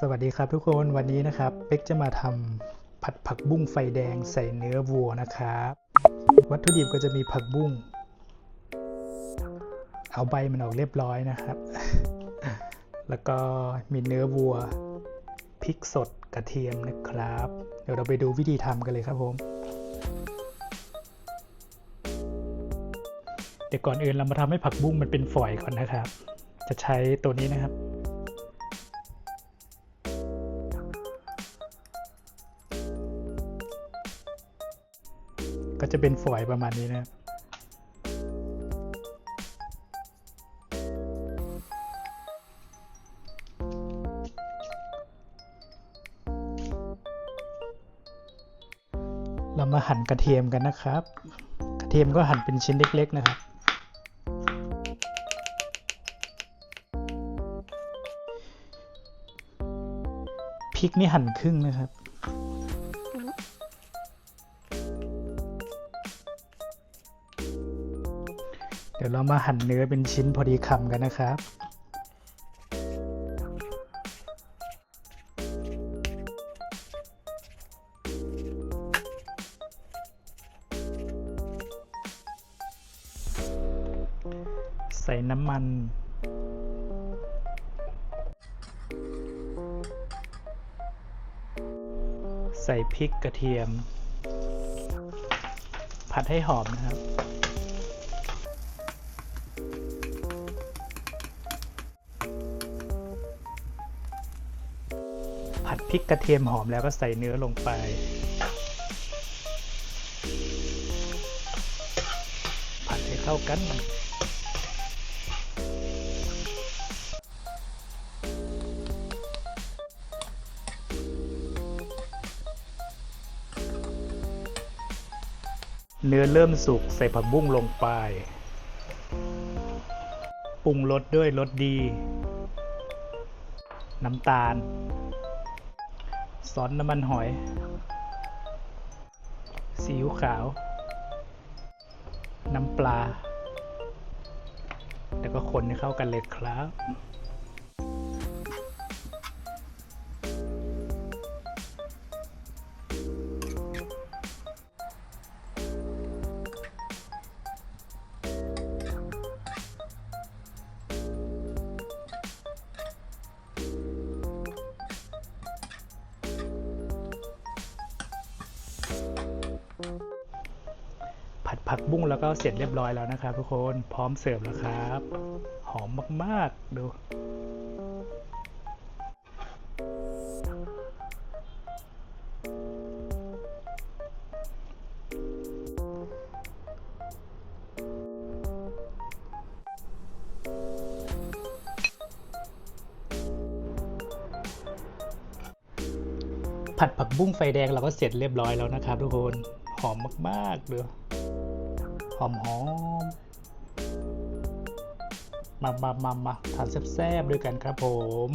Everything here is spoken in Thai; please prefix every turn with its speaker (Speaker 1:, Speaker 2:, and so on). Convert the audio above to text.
Speaker 1: สวัสดีครับทุกคนวันนี้นะครับเป๊กจะมาทำผัดผักบุ้งไฟแดงใส่เนื้อวัวนะครับวัตถุดิบก็จะมีผักบุ้ง เอาใบมันออกเรียบร้อยนะครับ แล้วก็มีเนื้อวัวพริกสดกระเทียมนะครับ เดี๋ยวเราไปดูวิธีทำกันเลยครับผมเดี๋ยวก่อนอื่นเรามาทำให้ผักบุ้งมันเป็นฝอยก่อนนะครับ จะใช้ตัวนี้นะครับ ก็จะเป็นฝอยประมาณนี้นะครับเรามาหั่นกระเทียมกันนะครับ กระเทียมก็หั่นเป็นชิ้นเล็ก ๆ นะครับ พริกนี่หั่นครึ่งนะครับ เดี๋ยวเรามาหั่นเนื้อเป็นชิ้นพอดีคำกันนะครับใส่น้ำมัน ใส่พริกกระเทียม ผัดให้หอมนะครับ ผัดพริกกระเทียมหอมแล้วก็ใส่เนื้อลงไป ผัดให้เข้ากัน เนื้อเริ่มสุกใส่ผักบุ้งลงไปปรุงรสด้วยรสดี น้ำตาล ซอสน้ำมันหอยซีอิ๊วขาว น้ำปลา แล้วก็คนให้เข้ากันเลยครับ ผักบุ้งแล้วก็เสร็จเรียบร้อยแล้วนะครับ ทุกคนพร้อมเสิร์ฟแล้วครับ หอมมาก ๆ ดูผัดผักบุ้งไฟแดงเราก็เสร็จเรียบร้อยแล้วนะครับทุกคน หอมมากๆดู หอมหอมมามามามาทานแซ่บๆด้วยกันครับผม